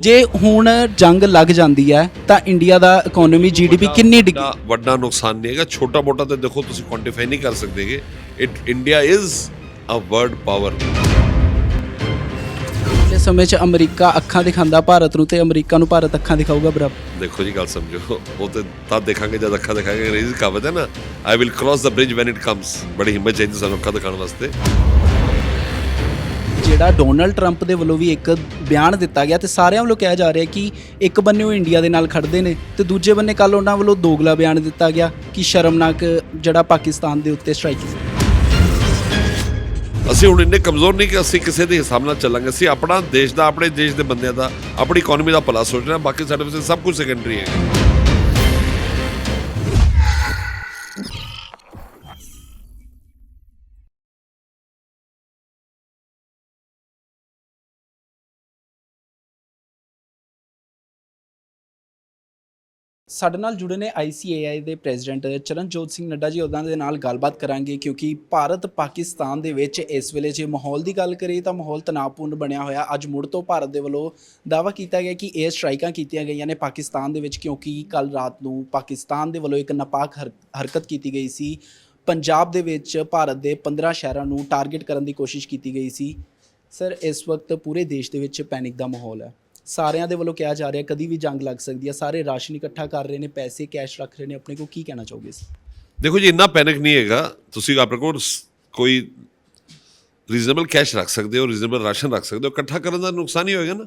ਜੇ ਹੁਣ ਜੰਗ ਲੱਗ ਜਾਂਦੀ ਹੈ ਤਾਂ ਇੰਡੀਆ ਦਾ ਇਕਨੋਮੀ ਜੀਡੀਪੀ ਕਿੰਨੀ ਡਿੱਗੀ ਵੱਡਾ- ਵੱਡਾ ਨੁਕਸਾਨ ਨਹੀਂ ਹੈਗਾ। ਛੋਟਾ ਮੋਟਾ ਤੇ ਦੇਖੋ ਤੁਸੀਂ ਕੁਆਂਟੀਫਾਈ ਨਹੀਂ ਕਰ ਸਕਦੇਗੇ it India is a world power ਪਿਛਲੇ ਸਮੇਂ 'ਚ ਅਮਰੀਕਾ ਅੱਖਾਂ ਦਿਖਾਉਂਦਾ ਭਾਰਤ ਨੂੰ ਤੇ ਅਮਰੀਕਾ ਨੂੰ ਭਾਰਤ ਅੱਖਾਂ ਦਿਖਾਊਗਾ ਬਰਾਬਰ ਦੇਖੋ ਜੀ ਗੱਲ ਸਮਝੋ। ਉਹ ਤੇ ਤਾਂ ਦੇਖਾਂਗੇ ਜਦ ਅੱਖਾਂ ਦਿਖਾਂਗੇ ਅੰਗਰੇਜ਼ੀ ਕਹਾਵਤ ਹੈ ਨਾ I will cross the bridge when it comes ਬੜੀ ਹਿੰਮਤ ਚਾਹੀਦੀ ਸਾਨੂੰ ਅੱਖਾਂ ਦਿਖਾਉਣ ਵਾਸਤੇ। ਜਿਹੜਾ ਡੋਨਲਡ ਟਰੰਪ ਦੇ ਵੱਲੋਂ ਵੀ ਇੱਕ ਬਿਆਨ ਦਿੱਤਾ ਗਿਆ ਤੇ ਸਾਰਿਆਂ ਵੱਲੋਂ ਕਿਹਾ ਜਾ ਰਿਹਾ ਕਿ ਇੱਕ ਬੰਨੇ ਉਹ ਇੰਡੀਆ ਦੇ ਨਾਲ ਖੜਦੇ ਨੇ ਤੇ ਦੂਜੇ ਬੰਨੇ ਕੱਲ ਉਹਨਾਂ ਵੱਲੋਂ ਦੋਗਲਾ ਬਿਆਨ ਦਿੱਤਾ ਗਿਆ ਕਿ ਸ਼ਰਮਨਾਕ ਜਿਹੜਾ ਪਾਕਿਸਤਾਨ ਦੇ ਉੱਤੇ ਸਟ੍ਰਾਈਕ ਅਸੀਂ ਹੁਣ ਇੰਨੇ ਕਮਜ਼ੋਰ ਨਹੀਂ ਕਿ ਅਸੀਂ ਕਿਸੇ ਦੇ ਹਿਸਾਬ ਨਾਲ ਚੱਲਾਂਗੇ। ਅਸੀਂ ਆਪਣਾ ਦੇਸ਼ ਦਾ, ਆਪਣੇ ਦੇਸ਼ ਦੇ ਬੰਦਿਆਂ ਦਾ, ਆਪਣੀ ਇਕਨੋਮੀ ਦਾ ਭਲਾ ਸੋਚਣਾ ਬਾਕੀ ਸਾਡੇ ਵਾਸਤੇ ਸਭ ਕੁਝ ਸੈਕੰਡਰੀ ਹੈ। ਸਾਡੇ ਨਾਲ ਜੁੜੇ ਨੇ ICAI ਦੇ ਪ੍ਰੈਜ਼ੀਡੈਂਟ ਚਰਨਜੋਤ ਸਿੰਘ ਨੱਡਾ ਜੀ, ਉਹਨਾਂ ਦੇ ਨਾਲ ਗੱਲਬਾਤ ਕਰਾਂਗੇ ਕਿਉਂਕਿ ਭਾਰਤ ਪਾਕਿਸਤਾਨ ਦੇ ਵਿੱਚ ਇਸ ਵੇਲੇ ਜੇ ਮਾਹੌਲ ਦੀ ਗੱਲ ਕਰੀਏ ਤਾਂ ਮਾਹੌਲ ਤਣਾਅਪੂਰਨ ਬਣਿਆ ਹੋਇਆ। ਅੱਜ ਮੁੜ ਤੋਂ ਭਾਰਤ ਦੇ ਵੱਲੋਂ ਦਾਅਵਾ ਕੀਤਾ ਗਿਆ ਕਿ ਇਹ ਸਟ੍ਰਾਈਕਾਂ ਕੀਤੀਆਂ ਗਈਆਂ ਨੇ ਪਾਕਿਸਤਾਨ ਦੇ ਵਿੱਚ, ਕਿਉਂਕਿ ਕੱਲ ਰਾਤ ਨੂੰ ਪਾਕਿਸਤਾਨ ਦੇ ਵੱਲੋਂ ਇੱਕ ਨਾਪਾਕ ਹਰ- ਹਰਕਤ ਕੀਤੀ ਗਈ ਸੀ। ਪੰਜਾਬ ਦੇ ਵਿੱਚ ਭਾਰਤ ਦੇ 15 ਸ਼ਹਿਰਾਂ ਨੂੰ ਟਾਰਗੇਟ ਕਰਨ ਦੀ ਕੋਸ਼ਿਸ਼ ਕੀਤੀ ਗਈ ਸੀ। ਸਰ, ਇਸ ਵਕਤ ਪੂਰੇ ਦੇਸ਼ ਦੇ ਵਿੱਚ ਪੈਨਿਕ ਦਾ ਮਾਹੌਲ ਹੈ। ਸਾਰਿਆਂ ਦੇ ਵੱਲੋਂ ਕਿਹਾ ਜਾ ਰਿਹਾ, ਕਦੀ ਵੀ ਜੰਗ ਲੱਗ ਸਕਦੀ ਹੈ। ਸਾਰੇ ਰਾਸ਼ਨ ਇਕੱਠਾ ਕਰ ਰਹੇ ਨੇ, ਪੈਸੇ ਕੈਸ਼ ਰੱਖ ਰਹੇ ਨੇ। ਆਪਣੇ ਕੋਲ ਕੀ ਕਹਿਣਾ ਚਾਹੋਗੇ ਦੇਖੋ ਜੀ, ਇੰਨਾ ਪੈਨਿਕ ਨਹੀਂ ਹੈਗਾ। ਤੁਸੀਂ ਆਪਣੇ ਕੋਲ ਕੋਈ ਰੀਜ਼ਨੇਬਲ ਕੈਸ਼ ਰੱਖ ਸਕਦੇ ਹੋ ਰੀਜ਼ਨੇਬਲ ਰਾਸ਼ਨ ਰੱਖ ਸਕਦੇ ਹੋ। ਇਕੱਠਾ ਕਰਨ ਦਾ ਨੁਕਸਾਨ ਹੀ ਹੋਏਗਾ ਨਾ।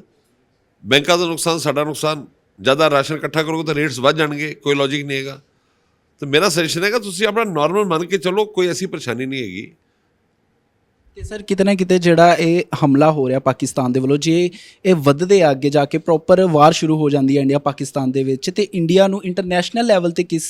ਬੈਂਕਾਂ ਦਾ ਨੁਕਸਾਨ, ਸਾਡਾ ਨੁਕਸਾਨ। ਜ਼ਿਆਦਾ ਰਾਸ਼ਨ ਇਕੱਠਾ ਕਰੋਗੇ ਤਾਂ ਰੇਟਸ ਵੱਧ ਜਾਣਗੇ, ਕੋਈ ਲੌਜੀਕ ਨਹੀਂ ਹੈਗਾ। ਤੇ ਮੇਰਾ ਸਜੈਸ਼ਨ ਹੈਗਾ, ਤੁਸੀਂ ਆਪਣਾ ਨਾਰਮਲ ਮੰਨ ਕੇ ਚੱਲੋ, ਕੋਈ ਐਸੀ ਪਰੇਸ਼ਾਨੀ ਨਹੀਂ ਹੈਗੀ। ਤੇ ਸਰ ਕਿਤੇ ਨਾ ਕਿਤੇ ਜਿਹੜਾ ਇਹ ਹਮਲਾ ਹੋ ਰਿਹਾ ਪਾਕਿਸਤਾਨ ਦੇ ਵੱਲੋਂ, ਜੇ ਇਹ ਵੱਧਦੇ ਆ ਅੱਗੇ ਜਾ ਕੇ ਪ੍ਰੋਪਰ ਵਾਰ ਸ਼ੁਰੂ ਹੋ ਜਾਂਦੀ ਹੈ ਇੰਡੀਆ ਪਾਕਿਸਤਾਨ ਦੇ ਵਿੱਚ, ਤੇ ਇੰਡੀਆ ਨੂੰ ਇੰਟਰਨੈਸ਼ਨਲ ਲੈਵਲ ਤੇ ਕਿਸ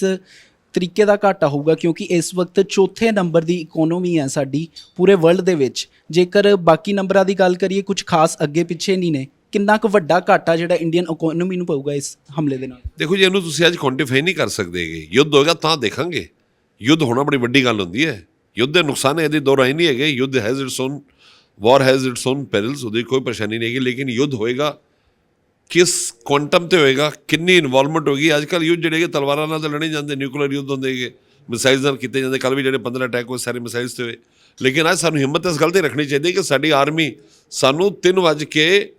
ਤਰੀਕੇ ਦਾ ਘਾਟਾ ਹੋਊਗਾ? ਕਿਉਂਕਿ ਇਸ ਵਕਤ ਚੌਥੇ ਨੰਬਰ ਦੀ ਇਕਨੋਮੀ ਹੈ ਸਾਡੀ ਪੂਰੇ ਵਰਲਡ ਦੇ ਵਿੱਚ। ਜੇਕਰ ਬਾਕੀ ਨੰਬਰਾਂ ਦੀ ਗੱਲ ਕਰੀਏ, ਕੁਝ ਖਾਸ ਅੱਗੇ ਪਿੱਛੇ ਨਹੀਂ ਨੇ, ਕਿੰਨਾ ਕੁ ਵੱਡਾ ਘਾਟਾ ਜਿਹੜਾ ਇੰਡੀਅਨ ਇਕਨੋਮੀ ਨੂੰ ਪਊਗਾ ਇਸ ਹਮਲੇ ਦੇ ਨਾਲ? ਦੇਖੋ ਜੀ, ਇਹਨੂੰ ਤੁਸੀਂ ਅੱਜ ਕੁਆਂਟੀਫਾਈ ਨਹੀਂ ਕਰ ਸਕਦੇਗੇ ਯੁੱਧ ਹੋਏਗਾ ਤਾਂ ਦੇਖਾਂਗੇ। ਯੁੱਧ ਹੋਣਾ ਬੜੀ ਵੱਡੀ ਗੱਲ ਹੁੰਦੀ ਹੈ। ਯੁੱਧ ਦੇ ਨੁਕਸਾਨ ਇਹਦੇ ਦੋ ਰਾਈ ਨਹੀਂ ਹੈਗੇ, ਯੁੱਧ has its own war has its own perils ਉਹਦੀ ਕੋਈ ਪਰੇਸ਼ਾਨੀ ਨਹੀਂ ਹੈਗੀ, ਲੇਕਿਨ ਯੁੱਧ ਹੋਏਗਾ, ਕਿਸ ਕੁਆਂਟਮ ਤੇ ਹੋਏਗਾ, ਕਿੰਨੀ ਇਨਵੋਲਵਮੈਂਟ ਹੋਗੀ ਅੱਜ ਕੱਲ੍ਹ ਯੁੱਧ ਜਿਹੜੇ ਹੈਗੇ, ਤਲਵਾਰਾਂ ਨਾਲ ਤਾਂ ਲੜੇ ਜਾਂਦੇ ਨਿਊਕਲੀਅਰ ਯੁੱਧ ਹੁੰਦੇ ਹੈਗੇ ਮਿਸਾਈਲਸ ਨਾਲ ਕੀਤੇ ਜਾਂਦੇ ਕੱਲ ਵੀ ਜਿਹੜੇ 15 ਅਟੈਕ ਹੋਏ, ਸਾਰੇ ਮਿਸਾਈਲਸ ਤੇ ਹੋਏ, ਲੇਕਿਨ ਅੱਜ ਸਾਨੂੰ ਹਿੰਮਤ ਇਸ ਗੱਲ ਤੇ ਰੱਖਣੀ ਚਾਹੀਦੀ ਹੈ ਕਿ ਸਾਡੀ ਆਰਮੀ ਸਾਨੂੰ 3 ਵਜੇ ਕੇ,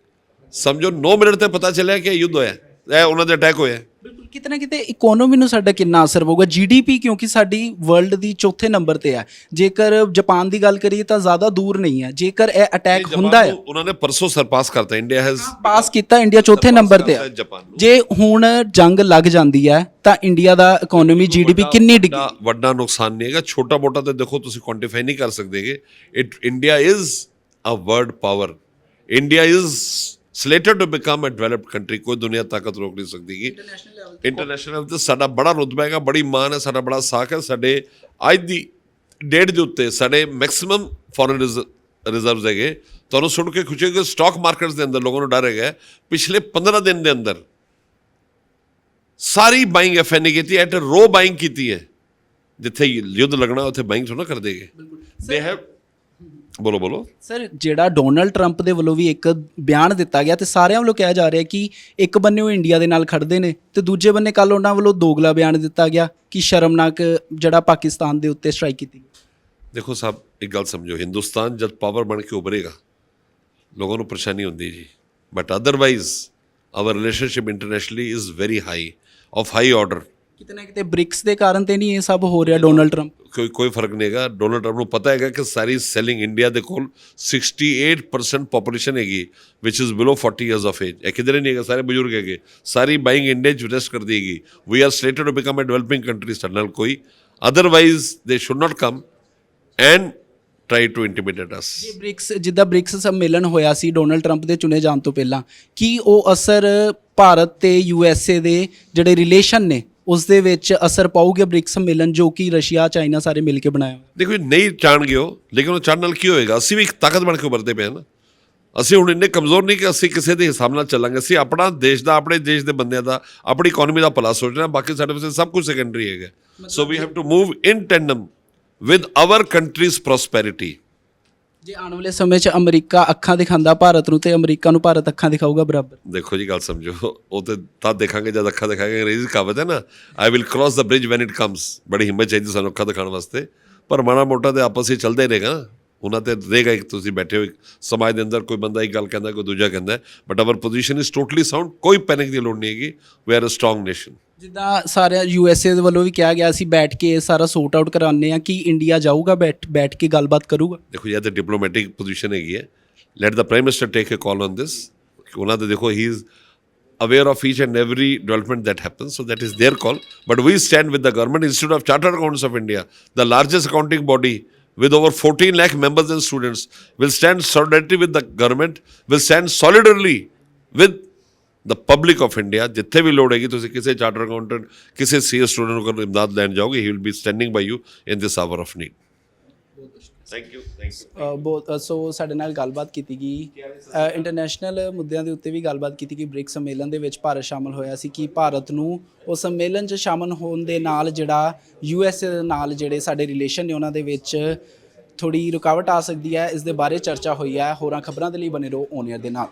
ਸਮਝੋ 9 ਮਿੰਟ ਤੇ ਪਤਾ ਚੱਲਿਆ ਕਿ ਇਹ ਯੁੱਧ ਹੋਇਆ। ਇਹ ਉਹਨਾਂ ਦੇ ਅਟੈਕ ਹੋਇਆ ਬਿਲਕੁਲ ਕਿਤੇ ਨਾ ਕਿਤੇ ਇਕਨੋਮੀ ਨੂੰ ਸਾਡਾ ਕਿੰਨਾ ਅਸਰ ਪਊਗਾ। ਜੀਡੀਪੀ ਕਿਉਂਕਿ ਸਾਡੀ ਵਰਲਡ ਦੀ ਚੌਥੇ ਨੰਬਰ ਤੇ ਹੈ ਜੇਕਰ ਜਾਪਾਨ ਦੀ ਗੱਲ ਕਰੀਏ ਤਾਂ ਜ਼ਿਆਦਾ ਦੂਰ ਨਹੀਂ ਹੈ ਜੇਕਰ ਇਹ ਅਟੈਕ ਹੁੰਦਾ ਹੈ ਉਹਨਾਂ ਨੇ ਪਰਸੋਂ ਸਰਪਾਸ ਕਰਤਾ। ਇੰਡੀਆ ਹੈਜ਼ ਪਾਸ ਕੀਤਾ ਇੰਡੀਆ ਚੌਥੇ ਨੰਬਰ ਤੇ ਹੈ ਜੇ ਹੁਣ ਜੰਗ ਲੱਗ ਜਾਂਦੀ ਹੈ ਤਾਂ ਇੰਡੀਆ ਦਾ ਇਕਨੋਮੀ ਜੀਡੀਪੀ ਕਿੰਨੀ ਡਿੱਗੀ? ਵੱਡਾ ਨੁਕਸਾਨ ਨਹੀਂ ਹੈਗਾ। ਛੋਟਾ ਮੋਟਾ ਤੇ ਦੇਖੋ ਤੁਸੀਂ ਕੁਆਂਟੀਫਾਈ ਨਹੀਂ ਕਰ ਸਕਦੇਗੇ it India is a world power India is slated to become a developed country ਕੋਈ ਦੁਨੀਆ ਤਾਕਤ ਰੋਕ ਨਹੀਂ ਸਕਦੀਗੀ ਇੰਟਰਨੈਸ਼ਨਲ ਤੇ ਸਾਡਾ ਬੜਾ ਰੁਤਬਾ ਹੈਗਾ ਬੜੀ ਮਾਨ ਹੈ ਸਾਡਾ ਬੜਾ ਸਾਖ ਹੈ ਸਾਡੇ ਅੱਜ ਦੀ ਡੇਟ ਦੇ ਉੱਤੇ ਸਾਡੇ ਮੈਕਸਿਮਮ ਫੋਰਨ ਰਿਜ਼ਰਵਸ ਹੈਗੇ ਤੁਹਾਨੂੰ ਸੁਣ ਕੇ ਖੁਸ਼ੀ ਹੋਏਗੀ ਸਟਾਕ ਮਾਰਕੀਟਸ ਦੇ ਅੰਦਰ ਲੋਕਾਂ ਨੂੰ ਡਰ ਹੈਗਾ ਪਿਛਲੇ 15 ਦਿਨ ਦੇ ਅੰਦਰ ਸਾਰੀ ਬਾਇੰਗ ਐਫਐਨਏ ਕੀਤੀ ਐਟ ਰੋ ਬਾਇੰਗ ਕੀਤੀ ਹੈ ਜਿੱਥੇ ਯੁੱਧ ਲੱਗਣਾ ਉੱਥੇ ਬਾਇੰਗ ਥੋੜਾ ਕਰ ਦੇਗੇ ਦੇ ਹੈਵ ਬੋਲੋ ਬੋਲੋ। ਸਰ ਜਿਹੜਾ ਡੋਨਲਡ ਟਰੰਪ ਦੇ ਵੱਲੋਂ ਵੀ ਇੱਕ ਬਿਆਨ ਦਿੱਤਾ ਗਿਆ ਤੇ ਸਾਰਿਆਂ ਵੱਲੋਂ ਕਿਹਾ ਜਾ ਰਿਹਾ ਕਿ ਇੱਕ ਬੰਨੇ ਉਹ ਇੰਡੀਆ ਦੇ ਨਾਲ ਖੜਦੇ ਨੇ ਤੇ ਦੂਜੇ ਬੰਨੇ ਕੱਲ ਉਹਨਾਂ ਵੱਲੋਂ ਦੋਗਲਾ ਬਿਆਨ ਦਿੱਤਾ ਗਿਆ ਕਿ ਸ਼ਰਮਨਾਕ ਜਿਹੜਾ ਪਾਕਿਸਤਾਨ ਦੇ ਉੱਤੇ ਸਟ੍ਰਾਈਕ ਕੀਤੀ। ਦੇਖੋ ਸਾਹਿਬ ਇੱਕ ਗੱਲ ਸਮਝੋ ਹਿੰਦੁਸਤਾਨ ਜਦ ਪਾਵਰ ਬਣ ਕੇ ਉਭਰੇਗਾ ਲੋਕਾਂ ਨੂੰ ਪਰੇਸ਼ਾਨੀ ਹੁੰਦੀ ਜੀ। But otherwise our relationship internationally is very high of high order ਕਿਤੇ ਨਾ ਕਿਤੇ ਬ੍ਰਿਕਸ ਦੇ ਕਾਰਨ ਤੇ ਨਹੀਂ ਇਹ ਸਭ ਹੋ ਰਿਹਾ ਡੋਨਲਡ ਟਰੰਪ ਕੋਈ ਕੋਈ ਫ਼ਰਕ ਨਹੀਂ ਹੈਗਾ। ਡੋਨਲਡ ਟਰੰਪ ਨੂੰ ਪਤਾ ਹੈਗਾ ਕਿ ਸਾਰੀ ਸੈਲਿੰਗ ਇੰਡੀਆ ਦੇ ਕੋਲ 68% ਪੋਪੂਲੇਸ਼ਨ ਹੈਗੀ ਵਿਚ is below 40 years of age ਇਹ ਕਿਧਰੇ ਨਹੀਂ ਹੈਗਾ ਸਾਰੇ ਬਜ਼ੁਰਗ ਹੈਗੇ। ਸਾਰੀ ਬਾਇੰਗ ਇੰਡੀਆ ਚ ਰੈਸਟ ਕਰਦੀ ਹੈਗੀ। We are slated to become a developing country ਸਾਡੇ ਨਾਲ ਕੋਈ। Otherwise they should not come and try to intimidate us ਇਹ ਬ੍ਰਿਕਸ ਜਿੱਦਾਂ ਬ੍ਰਿਕਸ ਸੰਮੇਲਨ ਹੋਇਆ ਸੀ ਡੋਨਲਡ ਟਰੰਪ ਦੇ ਚੁਣੇ ਜਾਣ ਤੋਂ ਪਹਿਲਾਂ ਕੀ ਉਹ ਅਸਰ ਭਾਰਤ ਤੇ ਯੂਐਸਏ ਦੇ ਜਿਹੜੇ ਰਿਲੇਸ਼ਨ ਨੇ ਉਸ ਦੇ ਵਿੱਚ ਅਸਰ ਪਾਊਗੇ ਬ੍ਰਿਕਸ ਸੰਮੇਲਨ ਜੋ ਕਿ ਰਸ਼ੀਆ ਚਾਈਨਾ ਸਾਰੇ ਮਿਲ ਕੇ ਬਣਾਇਆ ਦੇਖੋ ਜੀ, ਨਹੀਂ ਚਾਣਗੇ ਉਹ ਲੇਕਿਨ ਉਹ ਚਾਹਣ ਨਾਲ ਕੀ ਹੋਏਗਾ? ਅਸੀਂ ਵੀ ਇੱਕ ਤਾਕਤ ਬਣ ਕੇ ਉੱਭਰਦੇ ਪਏ ਹਾਂ ਨਾ। ਅਸੀਂ ਹੁਣ ਇੰਨੇ ਕਮਜ਼ੋਰ ਨਹੀਂ ਕਿ ਅਸੀਂ ਕਿਸੇ ਦੇ ਹਿਸਾਬ ਨਾਲ ਚੱਲਾਂਗੇ। ਅਸੀਂ ਆਪਣਾ ਦੇਸ਼ ਦਾ ਆਪਣੇ ਦੇਸ਼ ਦੇ ਬੰਦਿਆਂ ਦਾ ਆਪਣੀ ਇਕਨੋਮੀ ਦਾ ਭਲਾ ਸੋਚਣਾ ਬਾਕੀ ਸਾਡੇ ਵਾਸਤੇ ਸਭ ਕੁਝ ਸੈਕੰਡਰੀ ਹੈਗਾ। So we have to move in tandem with our country's prosperity ਜੇ ਆਉਣ ਵਾਲੇ ਸਮੇਂ 'ਚ ਅਮਰੀਕਾ ਅੱਖਾਂ ਦਿਖਾਉਂਦਾ, ਭਾਰਤ ਨੂੰ, ਤੇ ਅਮਰੀਕਾ ਨੂੰ ਭਾਰਤ ਅੱਖਾਂ ਦਿਖਾਊਗਾ, ਬਰਾਬਰ। ਦੇਖੋ ਜੀ, ਗੱਲ ਸਮਝੋ। ਉਹ ਤੇ ਤਾਂ ਦੇਖਾਂਗੇ, ਜਦ ਅੱਖਾਂ ਦਿਖਾਂਗੇ, ਅੰਗਰੇਜ਼ੀ ਕਹਾਵਤ ਹੈ ਨਾ I will cross the bridge when it comes ਬੜੀ ਹਿੰਮਤ ਚਾਹੀਦੀ ਸਾਨੂੰ ਅੱਖਾਂ ਦਿਖਾਉਣ ਵਾਸਤੇ। ਪਰ ਮਾੜਾ ਮੋਟਾ ਤੇ ਆਪਸ ਵਿੱਚ ਚੱਲਦਾ ਹੀ ਰਹੇਗਾ ਉਹਨਾਂ ਤੇ ਰਹੇਗਾ ਇੱਕ, ਤੁਸੀਂ ਬੈਠੇ ਹੋ ਇੱਕ ਸਮਾਜ ਦੇ ਅੰਦਰ, ਕੋਈ ਬੰਦਾ ਇੱਕ ਗੱਲ ਕਹਿੰਦਾ, ਕੋਈ ਦੂਜਾ ਕਹਿੰਦਾ but our position is totally sound ਕੋਈ ਪੈਨਿਕ ਦੀ ਲੋੜ ਨਹੀਂ ਹੈਗੀ। We are a strong nation ਜਿੱਦਾਂ ਸਾਰੇ ਯੂ ਐਸ ਏ ਦੇ ਵੱਲੋਂ ਵੀ ਕਿਹਾ ਗਿਆ ਸੀ ਬੈਠ ਕੇ ਇਹ ਸਾਰਾ ਸੋਰਟ ਆਊਟ ਕਰਾਉਂਦੇ ਆ ਕਿ ਇੰਡੀਆ ਜਾਊਗਾ ਬੈਠ ਬੈਠ ਕੇ ਗੱਲਬਾਤ ਕਰੂਗਾ ਦੇਖੋ ਇਹ ਤਾਂ ਡਿਪਲੋਮੈਟਿਕ ਪੋਜੀਸ਼ਨ ਹੈਗੀ ਹੈ let the prime minister take a call on this ਉਹਨਾਂ ਦੇ ਦੇਖੋ ਹੀ is aware of each and every development that happens so that is their call but we stand with the government institute of chartered accountants of india the largest accounting body with over 14 lakh members and students will stand solidarity with the government will stand solidarily with the public of india ਜਿੱਥੇ ਵੀ ਲੋੜ ਹੈਗੀ ਤੁਸੀਂ ਕਿਸੇ charter accountant ਕਿਸੇ CA student ਨੂੰ ਇਮਦਾਦ ਲੈਣ ਜਾਓਗੇ he will be standing by you in this hour of need thank you thank you ਬਹੁਤ ਸੋ ਸਾਡੇ ਨਾਲ ਗੱਲਬਾਤ ਕੀਤੀ ਗਈ ਇੰਟਰਨੈਸ਼ਨਲ ਮੁੱਦਿਆਂ ਦੇ ਉੱਤੇ ਵੀ ਗੱਲਬਾਤ ਕੀਤੀ ਗਈ ਬ੍ਰਿਕਸ ਸੰਮੇਲਨ ਦੇ ਵਿੱਚ ਭਾਰਤ ਸ਼ਾਮਲ ਹੋਇਆ ਸੀ ਕਿ ਭਾਰਤ ਨੂੰ ਉਸ ਸੰਮੇਲਨ 'ਚ ਸ਼ਾਮਲ ਹੋਣ ਦੇ ਨਾਲ ਜਿਹੜਾ ਯੂ ਐਸ ਏ ਦੇ ਨਾਲ ਜਿਹੜੇ ਸਾਡੇ ਰਿਲੇਸ਼ਨ ਨੇ ਉਹਨਾਂ ਦੇ ਵਿੱਚ ਥੋੜੀ ਰੁਕਾਵਟ ਆ ਸਕਦੀ ਹੈ ਇਸ ਦੇ ਬਾਰੇ ਚਰਚਾ ਹੋਈ ਹੈ ਹੋਰਾਂ ਖਬਰਾਂ ਦੇ ਲਈ ਬਨੇ ਰਹੋ ਓਨੀਅਰ ਦੇ ਨਾਲ